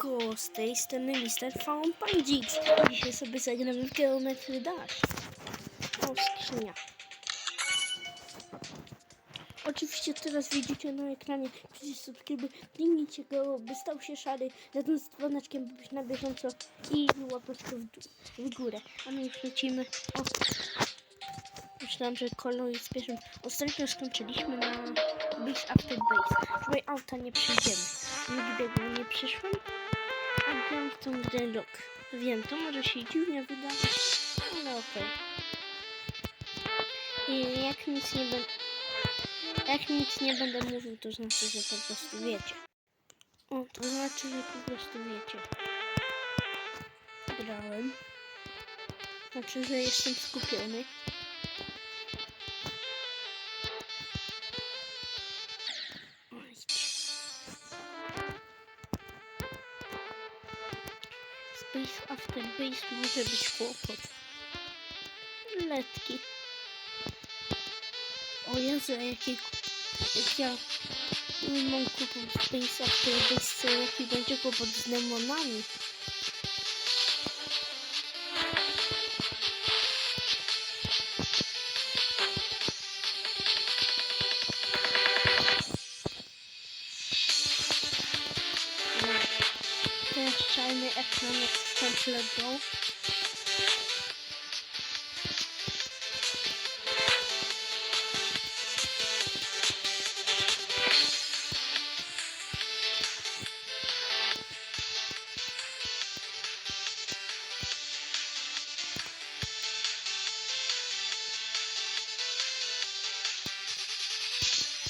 Siemanko, z tej strony Mr. Faun Pandix. Dzisiaj sobie zagramy w Geometry Dash. O, skrzynia. Oczywiście teraz widzicie na ekranie przycisk subskrybuj. Kliknijcie go, by stał się szary, razem z dzwoneczkiem, by być na bieżąco i łapeczkę w, w górę. A my już lecimy. O. Myślałam, że kolor jest pierwszym. Ostatnio skończyliśmy na Base After Base. Tutaj auta nie przyjdziemy. Nigdy go nie przyszłem, gram w tą grę rok. Wiem, to może się dziwnie wydawać, ale okej. I jak nic nie będę... Jak nic nie będę mówił, to znaczy, że po prostu wiecie. O, to znaczy, że po prostu wiecie. Grałem. Znaczy, że jestem skupiony. Space after base może być kłopot. Letki. O Jezu, jakie... Jak ja mam kupę Space after base, jaki będzie kłopot z demonami. Teraz czarny ekran jak w Temple Go.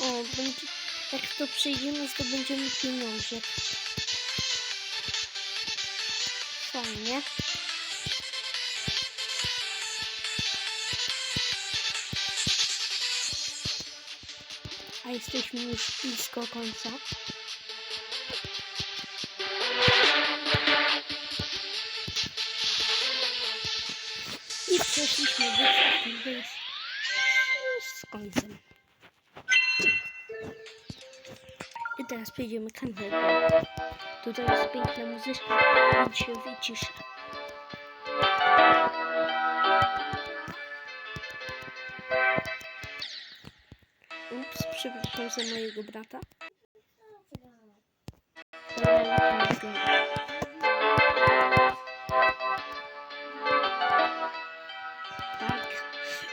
O, będzie, jak to przejdziemy, to będziemy pieniądze. Fajnie. A jesteśmy już blisko końca. I przeszliśmy do do- już Tutaj jest piękna muzyczka, więc się wyciszę. Ups, przepraszam za mojego brata. Tak,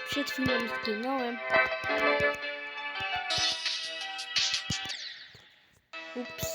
przed chwilą zginąłem. Ups.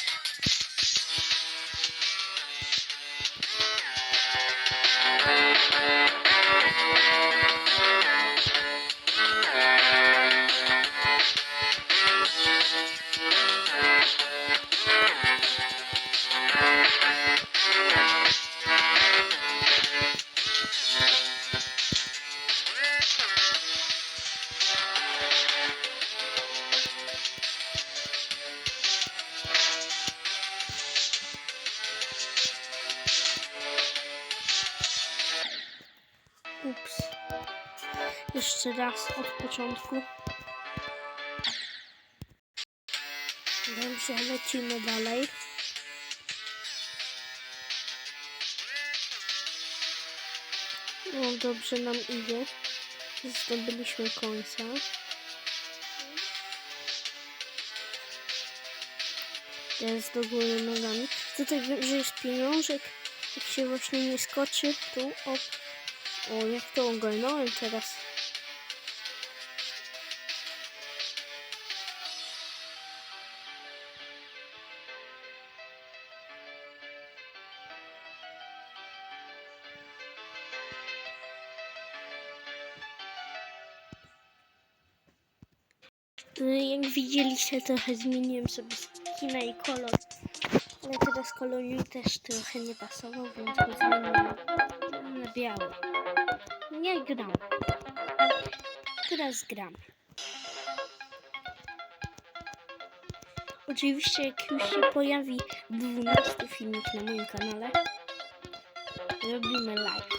Jeszcze raz od początku. Dobrze, lecimy dalej. No dobrze nam idzie. Zdobyliśmy końca. Teraz do góry nogami. Tutaj że jest pieniążek. Jak się właśnie nie skoczy, tu o o, jak to ogarnąłem teraz. Y, Jak widzieliście, trochę zmieniłem sobie skina i kolor. Ale teraz kolor też trochę nie pasował, więc go zmieniłem na biały. Nie gram. teraz gramy. Oczywiście jak już się pojawi 12 filmik na moim kanale, robimy live.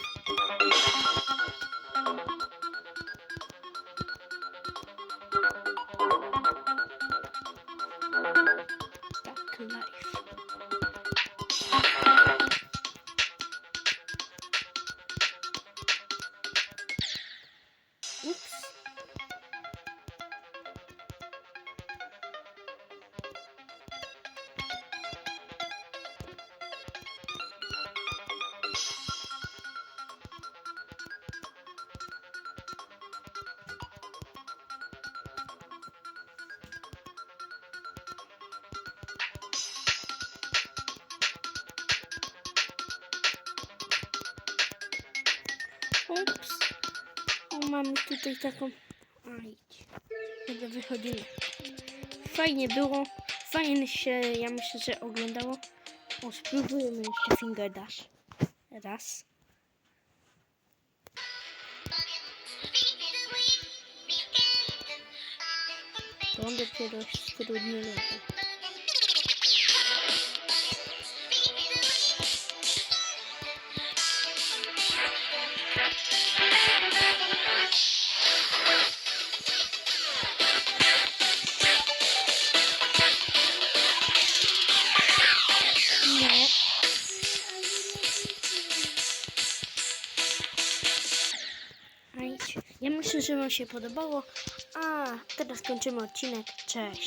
Tak, live. Ups. O, mamy tutaj taką... A, idź. Dobra, wychodzimy. Fajnie było. Fajnie się, ja myślę, że oglądało. O, spróbujemy jeszcze finger dash. Raz. To on dopiero jest trudny level. Że Wam się podobało. A teraz kończymy odcinek. Cześć.